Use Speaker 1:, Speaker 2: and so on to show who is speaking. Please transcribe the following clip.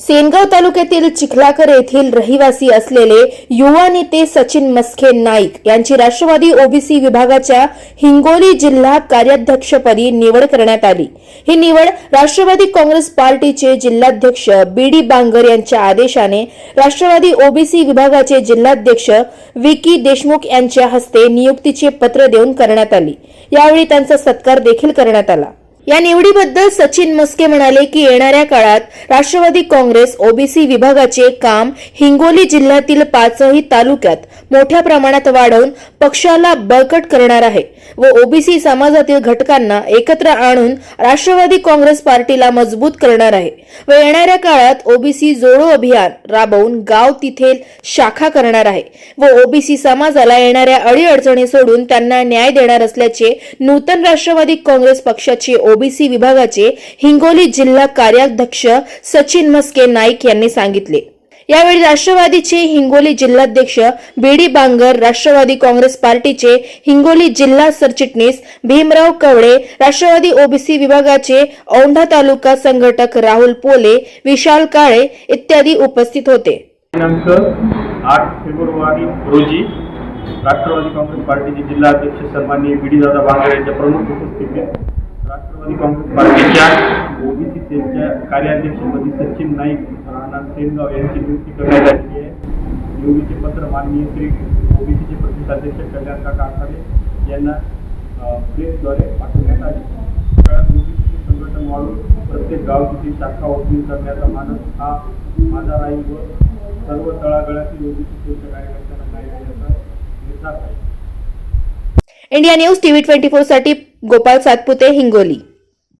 Speaker 1: सेनगाव तालुक्यातील चिखलाकर येथील रहिवासी असलेले युवा नेते सचिन मस्खे नाईक यांची राष्ट्रवादी ओबीसी विभागाच्या हिंगोली जिल्हा कार्याध्यक्षपदी निवड करण्यात आली. ही निवड राष्ट्रवादी काँग्रेस पार्टीचे जिल्हाध्यक्ष बी डी बांगर यांच्या आदेशाने राष्ट्रवादी ओबीसी विभागाचे जिल्हाध्यक्ष विकी देशमुख यांच्या हस्ते नियुक्तीचे पत्र देऊन करण्यात आली. यावेळी त्यांचा सत्कार देखील करण्यात आला. या निवडीबद्दल सचिन मस्के म्हणाले की येणाऱ्या काळात राष्ट्रवादी काँग्रेस ओबीसी विभागाचे काम हिंगोली जिल्ह्यातील पाचही तालुक्यात मोठ्या प्रमाणात वाढवून पक्षाला बळकट करणार आहे व ओबीसी समाजातील घटकांना एकत्र आणून राष्ट्रवादी काँग्रेस पार्टीला मजबूत करणार आहे. व येणाऱ्या काळात ओबीसी जोडो अभियान राबवून गाव तिथे शाखा करणार आहे व ओबीसी समाजाला येणाऱ्या अडीअडचणी सोडून त्यांना न्याय देणार असल्याचे नूतन राष्ट्रवादी काँग्रेस पक्षाचे ओबीसी विभागाचे हिंगोली जिल्हा कार्याध्यक्ष सचिन मस्के नाईक यांनी सांगितले. यावेळी राष्ट्रवादीचे हिंगोली जिल्हाध्यक्ष बीडी बांगर राष्ट्रवादी काँग्रेस पार्टीचे हिंगोली जिल्हा सरचिटणीस भीमराव कवडे राष्ट्रवादी ओबीसी विभागाचे औंढा तालुका संघटक राहुल पोले विशाल काळे इत्यादी उपस्थित होते.
Speaker 2: दिनांक आठ फेब्रुवारी रोजी राष्ट्रवादी काँग्रेस पार्टीचे जिल्हाध्यक्ष सन्माननीय बी डी दादा बांगर यांच्या प्रमुख उपस्थितीत राष्ट्रवादी काँग्रेस पार्टीच्या ओबीसी सेलच्या कार्याध्यक्षपदी सचिन नाईक राहणार सेनगाव यांची नियुक्ती करण्यात आली आहे. नियुक्तीचे पत्र माननीय श्री ओबीसीचे प्रदेशाध्यक्ष कल्याण काका आखाडे यांना प्रेसद्वारे पाठवण्यात आले. काळात ओबीसीचे संघटन वाढून प्रत्येक गाव तिथे शाखा ओपनिंग करण्याचा मानस हा माझा राहील व सर्व तळागळातील ओबीसी सेलच्या कार्यकर्त्यांना न्याय देण्याचा निर्धार आहे
Speaker 1: इंडिया न्यूज टीव्ही ट्वेंटी फोरसाठी गोपाळ सातपुते हिंगोली.